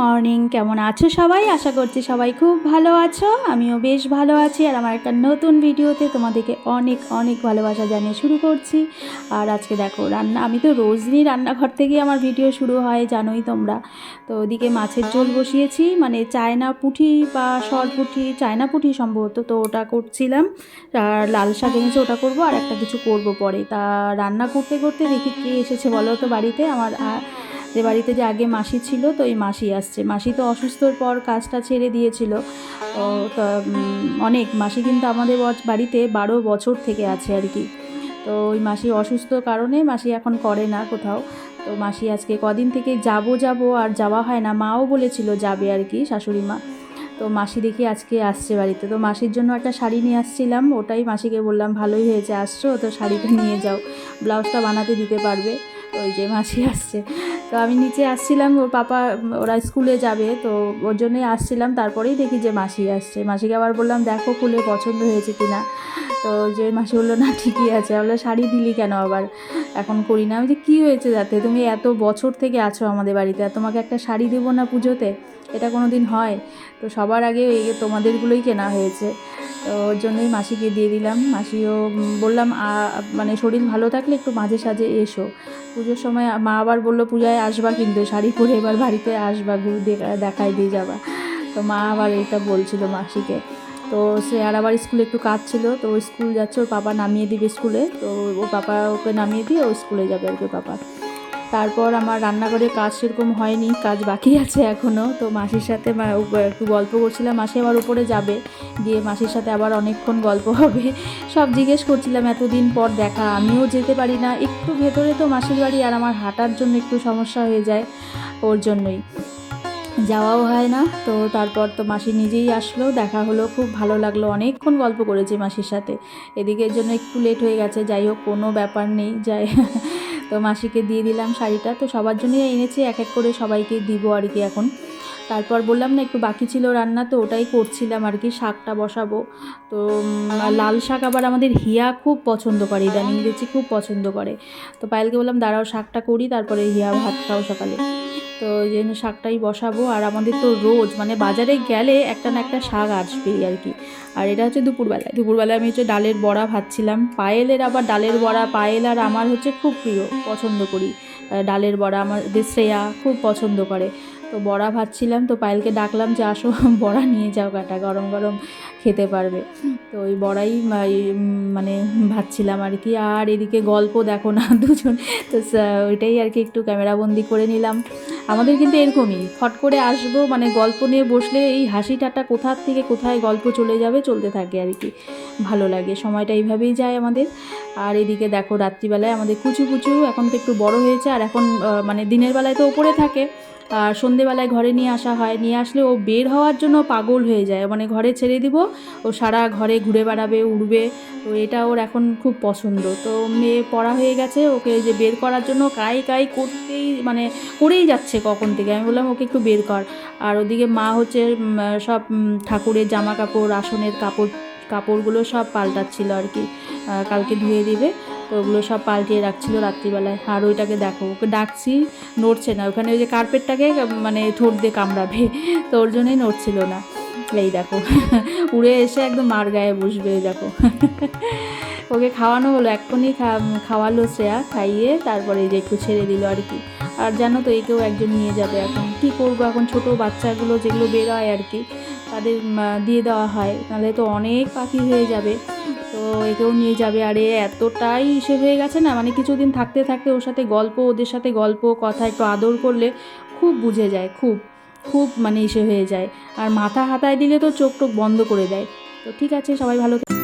Morning, কেমন আছো সবাই? আশা করছি সবাই খুব ভালো আছো। আমিও বেশ ভালো আছি আর আমার একটা নতুন ভিডিওতে তোমাদেরকে অনেক অনেক ভালোবাসা জানিয়ে শুরু করছি। আর আজকে দেখো, রান্না, আমি তো রোজ দিনই রান্নাঘর থেকেই আমার ভিডিও শুরু হয়, জানোই তোমরা। তো ওদিকে মাছের ঝোল বসিয়েছি মানে চায়না পুঁটি বা সর পুঁটি, চায়না পুঁটি সম্ভবত তো ওটা করছিলাম। আর লাল শাক এনেছে, ওটা করব, আর একটা কিছু করব পরে। তা রান্না করতে করতে দেখি কে এসেছে বলো তো বাড়িতে? আমার যে বাড়িতে যে আগে মাসি ছিল, তো এই মাসি আসছে। মাসি তো অসুস্থর পর কাজটা ছেড়ে দিয়েছিল। অনেক। মাসি কিন্তু আমাদের বাড়িতে বারো বছর থেকে আছে আর কি। তো ওই মাসি অসুস্থ কারণে মাসি এখন করে না কোথাও। তো মাসি আজকে কদিন থেকে যাব যাব আর যাওয়া হয় না। মাও বলেছিল যাবে আর কি, শাশুড়ি মা। তো মাসি দেখি আজকে আসছে বাড়িতে। তো মাসির জন্য একটা শাড়ি নিয়ে আসছিলাম। ওটাই মাসিকে বললাম, ভালোই হয়েছে, আসছো? তো শাড়িটা নিয়ে যাও। ব্লাউজটা বানাতে দিতে পারবে? ওই যে মাসি আসছে। তো আমি নিচে আসছিলাম, ওর পাপা, ওরা স্কুলে যাবে, তো ওর জন্যই আসছিলাম। তারপরেই দেখি যে মাসি আসছে। মাসিকে আবার বললাম, দেখো খুলে পছন্দ হয়েছে কিনা? তো যে মাসি বলল, না, ঠিকই আছে। বলল, শাড়ি দিলি কেন আবার? এখন করি না। আমি যে কী হয়েছে যাতে? তুমি এত বছর থেকে আছো আমাদের বাড়িতে, আর তোমাকে একটা শাড়ি দেবো না পুজোতে? এটা কোনো দিন হয়? তো সবার আগে এই তোমাদেরগুলোই কেনা হয়েছে। তো ওর জন্যই মাসিকে দিয়ে দিলাম। মাসিও বললাম মানে শরীর ভালো থাকলে একটু মাঝে সাঝে এসো। পুজোর সময় মা আবার বলল, পূজায় আসবা কিন্তু, শাড়ি পরে এবার বাড়িতে আসবা গুরু দেখায় দিয়ে যাবা। তো মা আবার এটা বলছিল মাসিকে। তো সে আর আবার স্কুলে একটু কাজ ছিল তো ও স্কুল যাচ্ছে, ওর পাপা নামিয়ে দিবে স্কুলে। তো ওর পাপা ওকে নামিয়ে দিয়ে ও স্কুলে যাবে আর কি পাপা। তারপর আমার রান্নাঘরে কাজ সেরকম হয়নি, কাজ বাকি আছে এখনও তো মাসির সাথে একটু গল্প করছিলাম, মাসি আবার উপরে যাবে, গিয়ে মাসির সাথে আবার অনেকক্ষণ গল্প হবে। সব জিজ্ঞেস করছিলাম, এতদিন পর দেখা, আমিও যেতে পারি না। একটু ভেতরে তো মাসির বাড়ি আর আমার হাঁটার জন্য একটু সমস্যা হয়ে যায় ওর জন্যই। যাওয়াও হয় না, তো তারপর তো মাসি নিজেই আসলো, দেখা হলো, খুব ভালো লাগল, অনেকক্ষণ গল্প করেছি মাসির সাথে। এদিকের জন্য একটু লেট হয়ে গেছে, যাই হোক, কোনো ব্যাপার নেই, যাই। তো মাসিকে দিয়ে দিলাম শাড়িটা। তো সবার জন্যই এনেছি, এক এক করে সবাইকে দিব আর কি এখন। তারপর বললাম না, একটু বাকি ছিল রান্না, তো ওটাই করছিলাম আর কি, শাকটা বসাবো। তো লাল শাক আবার আমাদের হিয়া খুব পছন্দ করে, ইদানিং দেখছি খুব পছন্দ করে। তো পায়েলকে বললাম, দাঁড়াও, শাকটা করি, তারপরে হিয়া ভাত খাও সকালে। তো ওই জন্য শাকটাই বসাবো। আর আমাদের তো রোজ মানে বাজারে গেলে একটা না একটা শাক আসবেই আর কি। আর এটা হচ্ছে দুপুরবেলায়। দুপুরবেলায় আমি হচ্ছে ডালের বড়া ভাজছিলাম। পায়েলের আবার ডালের বড়া পায়েল আর আমার হচ্ছে খুব প্রিয় পছন্দ করি। ডালের বড়া আমাদের শ্রেয়া খুব পছন্দ করে। তো বড়া ভাজছিলাম তো পায়েলকে ডাকলাম যে আসো বড়া নিয়ে যাও কাটা গরম গরম খেতে পারবে। তো ওই বড়াই এই, মানে ভাজছিলাম আর কি। আর এদিকে গল্প দেখো না দুজন। তো ওইটাই আর কি একটু ক্যামেরাবন্দি করে নিলাম। আমাদের কিন্তু এরকমই, ফট করে আসব মানে গল্প নিয়ে বসলে এই হাসি ঠাট্টা কোথার থেকে কোথায় গল্প চলে যাবে, চলতে থাকে আর কি। ভালো লাগে, সময়টা এইভাবেই যায় আমাদের। আর এদিকে দেখো, রাত্রিবেলায় আমাদের কুচু কুচু এখন তো একটু বড় হয়েছে, আর এখন মানে দিনের বেলায় তো ওপরে থাকে। আর সন্ধেবেলায় ঘরে নিয়ে আসা হয়, নিয়ে আসলে ও বের হওয়ার জন্য পাগল হয়ে যায়। মানে ঘরে ছেড়ে দিব, ও সারা ঘরে ঘুরে বেড়াবে, উড়বে। তো এটা ওর এখন খুব পছন্দ। তো মেয়ে পড়া হয়ে গেছে, ওকে যে বের করার জন্য কাই কাই করতেই মানে করেই যাচ্ছে কখন থেকে। আমি বললাম, ওকে একটু বের কর। আর ওদিকে মা হচ্ছে সব ঠাকুরের জামা কাপড় আসনের কাপড় কাপড়গুলো সব পাল্টাচ্ছিল আর কি। কালকে ধুয়ে দিবে, তো ওগুলো সব পাল্টিয়ে রাখছিল রাত্রিবেলায়। আর ওইটাকে দেখো, ওকে ডাকছি, নড়ছে না। ওখানে ওই যে কার্পেটটাকে মানে ঠোঁট দিয়ে কামড়াবে, তো ওর জন্যই নড়ছিল না। এই দেখো, উড়ে এসে একদম মার গায়ে বসবে দেখো। ওকে খাওয়ানো হলো, এক্ষুনি খাওয়ালো শ্রেয়া, খাইয়ে তারপরে যে একটু ছেড়ে দিল আর কি। আর জানো তো, একেও একজন নিয়ে যাবে এখন। কি করব এখন? ছোট বাচ্চাগুলো যেগুলো বেরোয় আর কি। তাদের দিয়ে দেওয়া হয়। নাহলে তো অনেক পাখি হয়ে যাবে। তো একেও নিয়ে যাবে। আর এ এতটাই ইসে হয়ে গেছে না মানে কিছুদিন থাকতে থাকতে ওর সাথে গল্প, ওদের সাথে গল্প, কথা একটু আদর করলে খুব বুঝে যায়, খুব খুব মানে ইসে হয়ে যায়। আর মাথা হাতায় দিলে তো চোখ টোক বন্ধ করে দেয়। তো ঠিক আছে, সবাই ভালো থেকো।